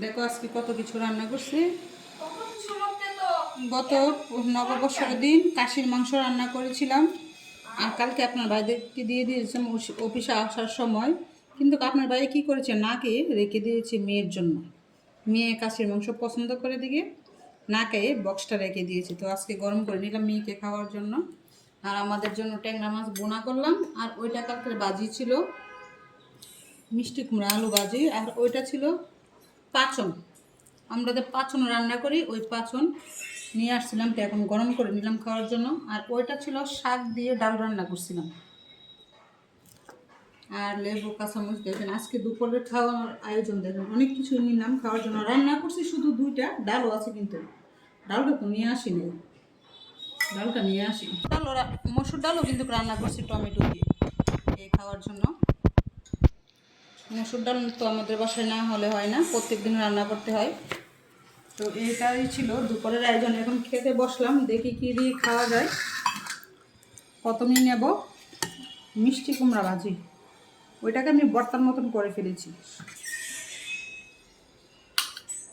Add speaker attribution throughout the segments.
Speaker 1: দেখো আজকে কত কিছু রান্না করছি। গত নববর্ষের দিন কাশির মাংস রান্না করেছিলাম। আর কালকে আপনার ভাইদেরকে দিয়ে দিয়েছিলাম অফিসে আসার সময়। কিন্তু আপনার ভাই কী করেছে? নাকে রেখে দিয়েছে মেয়ের জন্য। মেয়ে কাশির মাংস পছন্দ করে দিকে। নাকে বক্সটা রেখে দিয়েছে। তো আজকে গরম করে নিলাম মেয়েকে খাওয়ার জন্য। আর আমাদের জন্য ট্যাংরা মাছ বোনা করলাম। আর ওইটা কালকের বাজি ছিল। মিষ্টি কুমড়া, আলু ভাজি, আর ওইটা ছিল পাচন। আমরা যে পাচন রান্না করি, ওই পাচন নিয়ে আসছিলাম তো এখন গরম করে নিলাম খাওয়ার জন্য। আর ওইটা ছিল শাক দিয়ে ডাল রান্না করছিলাম। আর লেবু, কাঁচামরিচ দেখেন আজকে দুপুরের খাওয়ার আয়োজন দেখেন, অনেক কিছু নিলাম খাওয়ার জন্য। রান্না করছি শুধু দুইটা, ডালও আছে কিন্তু। ডালটা তো নিয়ে আসিনি ডালটা নিয়ে আসি। ডাল মসুর ডালও কিন্তু রান্না করছি টমেটো দিয়ে, এই খাওয়ার জন্য। মসুর ডাল তো আমাদের বাসায় না হলে হয় না প্রত্যেক দিন রান্না করতে হয়। তো এটাই ছিল দুপুরের আয়োজন। এখন খেতে বসলাম, দেখি কী দিয়ে খাওয়া যায়। প্রথমেই নেব মিষ্টি কুমড়া ভাজি। ওইটাকে আমি বর্তার মতন করে ফেলেছি।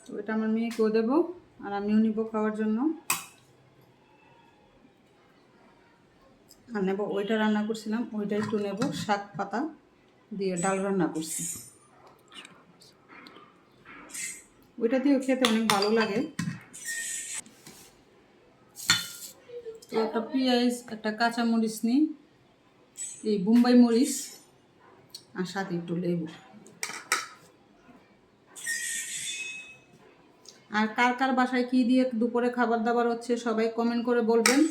Speaker 1: তো ওইটা আমার মেয়েকেও দেবো, আর আমিও নিব খাওয়ার জন্য। আর নেব, ওইটা রান্না করছিলাম, ওইটা একটু নেব, শাক পাতা। দিয়ে ডাল রান্না করছি। ওইটা দিয়েও খেতে অনেক ভালো লাগে। তো একটা পেঁয়াজ, একটা কাঁচা মরিচ নিই, এই বোম্বাই মরিচ আর সাথে একটু লেবু। আর কার কার বাসায় কী দিয়ে দুপুরে খাবার দাবার হচ্ছে সবাই কমেন্ট করে বলবেন।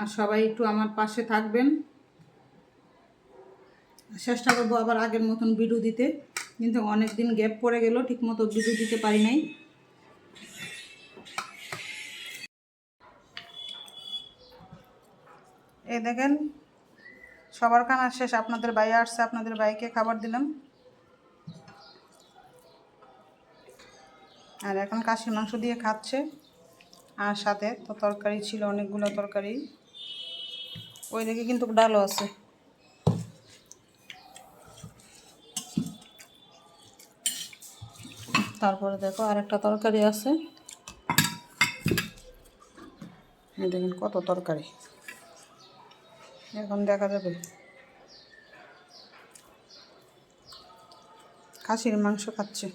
Speaker 1: আর সবাই একটু আমার পাশে থাকবেন। চেষ্টা করব আবার আগের মতন ভিডিও দিতে। কিন্তু অনেক দিন গ্যাপ পড়ে গেল ঠিক মতো ভিডিও দিতে পারি নাই। এই দেখেন, সবার খানা শেষ। আপনাদের ভাই আসছে, আপনাদের ভাইকে খাবার দিলাম। আর এখন কাশির মাংস দিয়ে খাচ্ছে। আর সাথে তো তরকারি ছিল, অনেকগুলো তরকারি। ওই দিকে কিন্তু ডালও আছে। তারপরে দেখো আরেকটা তরকারি আছে। দেখেন কত তরকারি। এখন দেখা যাবে। খাসির মাংস খাচ্ছে।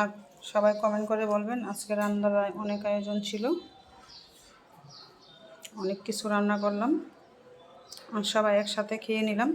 Speaker 1: আর সবাই কমেন্ট করে বলবেন, আজকে রান্নার অনেক আয়োজন ছিল। অনেক কিছু রান্না করলাম। সবাই একসাথে খেয়ে নিলাম।